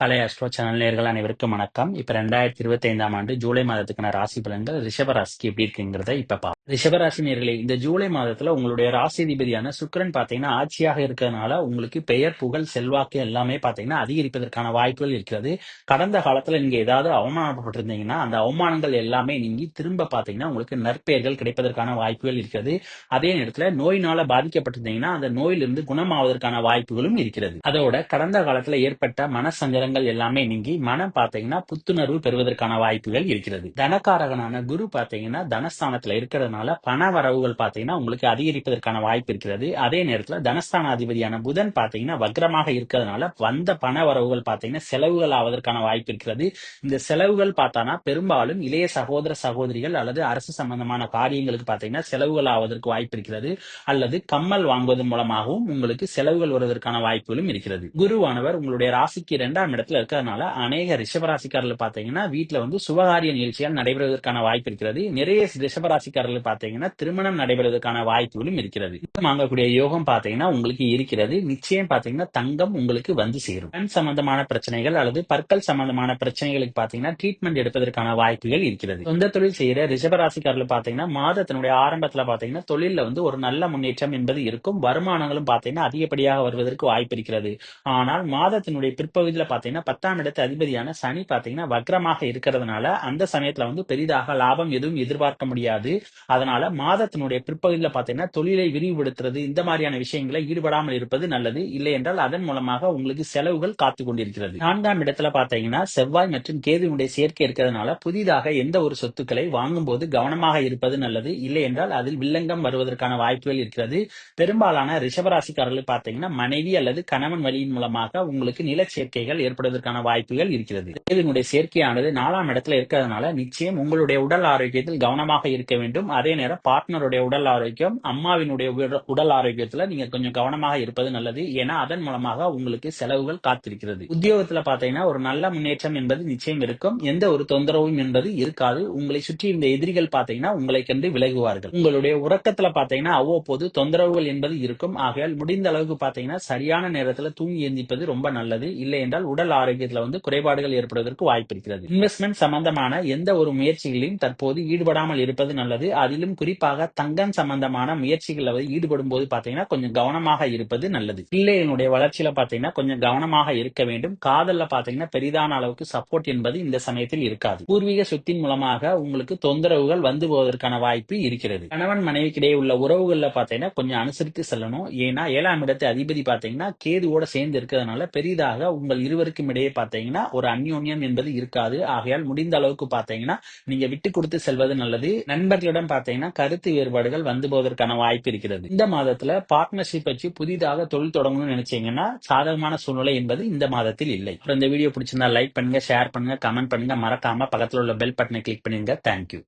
கலை astro channel நேர்கள் அனைவருக்கும் வணக்கம். இப்ப ரெண்டாயிரத்தி இருபத்தி ஐந்தாம் ஆண்டு ஜூலை மாதத்துக்கான ராசி பலன்கள் ரிஷபராசிக்கு எப்படி இருக்குங்கிறத இப்ப பா ரிஷபராசி நேர்களே இந்த ஜூலை மாதத்துல உங்களுடைய ராசிதிபதியான சுக்கரன் பாத்தீங்கன்னா ஆட்சியாக இருக்கிறதுனால உங்களுக்கு பெயர் புகழ் செல்வாக்கு எல்லாமே பாத்தீங்கன்னா அதிகரிப்பதற்கான வாய்ப்புகள் இருக்கிறது. கடந்த காலத்துல நீங்க ஏதாவது அவமானப்பட்டிருந்தீங்கன்னா அந்த அவமானங்கள் எல்லாமே நீங்கி திரும்ப பாத்தீங்கன்னா உங்களுக்கு நற்பெயர்கள் கிடைப்பதற்கான வாய்ப்புகள் இருக்கிறது. அதே நேரத்துல நோயினால பாதிக்கப்பட்டிருந்தீங்கன்னா அந்த நோயிலிருந்து குணமாவதற்கான வாய்ப்புகளும் இருக்கிறது. அதோட கடந்த காலத்துல ஏற்பட்ட மனசங்கர சங்கடங்கள் எல்லாமே நீங்கி மனம் பாத்தீங்கன்னா புத்துணர்வு பெறுவதற்கான வாய்ப்புகள் இருக்கிறது. தனக்காரகனான குரு பாத்தீங்கன்னா தனஸ்தானத்துல இருக்கிறதுனால பண வரவுகள் பாத்தீங்கன்னா உங்களுக்கு அதிகரிப்பதற்கான வாய்ப்பு இருக்கிறது. அதே நேரத்துல தனஸ்தான அதிபதியான புதன் பாத்தீங்கன்னா வக்ரமாக இருக்கிறதுனால வந்த பண வரவுகள் பாத்தீங்கன்னா செலவுகள் ஆவதற்கான வாய்ப்பு இருக்கிறது. இந்த செலவுகள் பார்த்தானா பெரும்பாலும் இளைய சகோதர சகோதரிகள் அல்லது அரசு சம்பந்தமான காரியங்களுக்கு பாத்தீங்கன்னா செலவுகள் ஆவதற்கு வாய்ப்பு இருக்கிறது. அல்லது கம்மல் வாங்குவதன் மூலமாகவும் உங்களுக்கு செலவுகள் வருவதற்கான வாய்ப்புகளும் இருக்கிறது. குருவானவர் உங்களுடைய ராசிக்கு இரண்டாம் இடத்துல இருக்கிறதுனால அநேக ரிஷபராசிக்காரர்கள் பாத்தீங்கன்னா வீட்டுல வந்து சுபகாரிய நிகழ்ச்சிகள் நடைபெறுவதற்கான வாய்ப்பு இருக்கிறது. நிறைய ரிஷபராசிக்காரர்கள் பாத்தீங்கன்னா திருமணம் நடைபெறுவதற்கான வாய்ப்புகளும் இருக்கிறது. வாங்கக்கூடிய யோகம் பாத்தீங்கன்னா உங்களுக்கு இருக்கிறது. நிச்சயம் பாத்தீங்கன்னா தங்கம் உங்களுக்கு வந்து சேரும். கண் சம்பந்தமான பிரச்சனைகள் அல்லது பற்கள் சம்பந்தமான பிரச்சனைகளுக்கு பாத்தீங்கன்னா ட்ரீட்மெண்ட் எடுப்பதற்கான வாய்ப்புகள் இருக்கிறது. சொந்த தொழில் செய்யற ரிஷபராசிக்காரர்கள் பாத்தீங்கன்னா மாதத்தினுடைய ஆரம்பத்துல பாத்தீங்கன்னா தொழில வந்து ஒரு நல்ல முன்னேற்றம் என்பது இருக்கும். வருமானங்களும் பாத்தீங்கன்னா அதிகப்படியாக வருவதற்கு வாய்ப்பு இருக்கிறது. ஆனால் மாதத்தினுடைய பிற்பகுதியில் பார்த்தீங்கன்னா பாத்தீங்கன்னா பத்தாம் இடத்து அதிபதியான சனி பாத்தீங்கன்னா வக்ரமாக இருக்கிறதுனால அந்த சமயத்துல வந்து பெரிதாக லாபம் எதுவும் எதிர்பார்க்க முடியாது. அதனால மாதத்தினுடைய பிற்பகுதியில் பாத்தீங்கன்னா தொழிலை விரிவுபடுத்துறது இந்த மாதிரியான விஷயங்களை ஈடுபடாமல் இருப்பது நல்லது. இல்லை என்றால் அதன் மூலமாக உங்களுக்கு செலவுகள் காத்து கொண்டிருக்கிறது. நான்காம் இடத்துல பாத்தீங்கன்னா செவ்வாய் மற்றும் கேதுனுடைய சேர்க்கை இருக்கிறதுனால புதிதாக எந்த ஒரு சொத்துக்களை வாங்கும் போது கவனமாக இருப்பது நல்லது. இல்லை என்றால் அதில் வில்லங்கம் வருவதற்கான வாய்ப்புகள் இருக்கிறது. பெரும்பாலான ரிஷபராசிக்காரர்கள் பாத்தீங்கன்னா மனைவி அல்லது கணவன் வழியின் மூலமாக உங்களுக்கு நிலச்சேர்க்கைகள் ஏற்படும் ஏற்படுவதற்கான வாய்ப்புகள் இருக்கிறது. இதனுடைய சேர்க்கையானது நாலாம் இடத்துல இருக்கிறதுனால நிச்சயம் உங்களுடைய உடல் ஆரோக்கியத்தில் கவனமாக இருக்க வேண்டும். அதே நேரம் பார்ட்னருடைய உடல் ஆரோக்கியம் அம்மாவினுடைய உடல் ஆரோக்கியத்துல நீங்க கொஞ்சம் கவனமாக இருப்பது நல்லது. ஏன்னா அதன் மூலமாக உங்களுக்கு செலவுகள் காத்திருக்கிறது. உத்தியோகத்துல பாத்தீங்கன்னா ஒரு நல்ல முன்னேற்றம் என்பது நிச்சயம் இருக்கும். எந்த ஒரு தொந்தரவும் என்பது இருக்காது. உங்களை சுற்றி இந்த எதிரிகள் பாத்தீங்கன்னா உங்களை கண்டு விலகுவார்கள். உங்களுடைய உறக்கத்துல பாத்தீங்கன்னா அவ்வப்போது தொந்தரவுகள் என்பது இருக்கும். ஆகையால் முடிந்த அளவுக்கு பாத்தீங்கன்னா சரியான நேரத்துல தூங்கி எந்திப்பது ரொம்ப நல்லது. இல்லை என்றால் உடல் உடல் ஆரோக்கியத்துல வந்து குறைபாடுகள் ஏற்படுவதற்கு வாய்ப்பு இருக்கிறது. இன்வெஸ்ட்மெண்ட் சம்பந்தமான எந்த ஒரு முயற்சிகளையும் தற்போது ஈடுபடாமல் இருப்பது நல்லது. அதிலும் குறிப்பாக தங்கம் சம்பந்தமான முயற்சிகள் ஈடுபடும் போது பாத்தீங்கன்னா கொஞ்சம் கவனமாக இருப்பது நல்லது. பிள்ளைகளுடைய வளர்ச்சியில பாத்தீங்கன்னா கொஞ்சம் கவனமாக இருக்க வேண்டும். காதல்ல பாத்தீங்கன்னா பெரிதான அளவுக்கு சப்போர்ட் என்பது இந்த சமயத்தில் இருக்காது. பூர்வீக சொத்தின் மூலமாக உங்களுக்கு தொந்தரவுகள் வந்து போவதற்கான வாய்ப்பு இருக்கிறது. கணவன் மனைவிக்கிடையே உள்ள உறவுகள்ல பாத்தீங்கன்னா கொஞ்சம் அனுசரித்து செல்லணும். ஏன்னா ஏழாம் இடத்து அதிபதி பாத்தீங்கன்னா கேதுவோட சேர்ந்து இருக்கிறதுனால பெரிதாக உங்கள் இருவருக்கு இருவருக்கும் இடையே பாத்தீங்கன்னா ஒரு அந்யோன்யம் என்பது இருக்காது. ஆகையால் முடிந்த அளவுக்கு பாத்தீங்கன்னா நீங்க விட்டு கொடுத்து செல்வது நல்லது. நண்பர்களிடம் பாத்தீங்கன்னா கருத்து வேறுபாடுகள் வந்து போவதற்கான வாய்ப்பு இருக்கிறது. இந்த மாதத்துல பார்ட்னர்ஷிப் வச்சு புதிதாக தொழில் தொடங்கணும்னு நினைச்சீங்கன்னா சாதகமான சூழ்நிலை என்பது இந்த மாதத்தில் இல்லை. இந்த வீடியோ பிடிச்சிருந்தா லைக் பண்ணுங்க ஷேர் பண்ணுங்க கமெண்ட் பண்ணுங்க. மறக்காம பக்கத்தில் உள்ள பெல் பட்டனை கிளிக் பண்ணுங்க தேங்க்யூ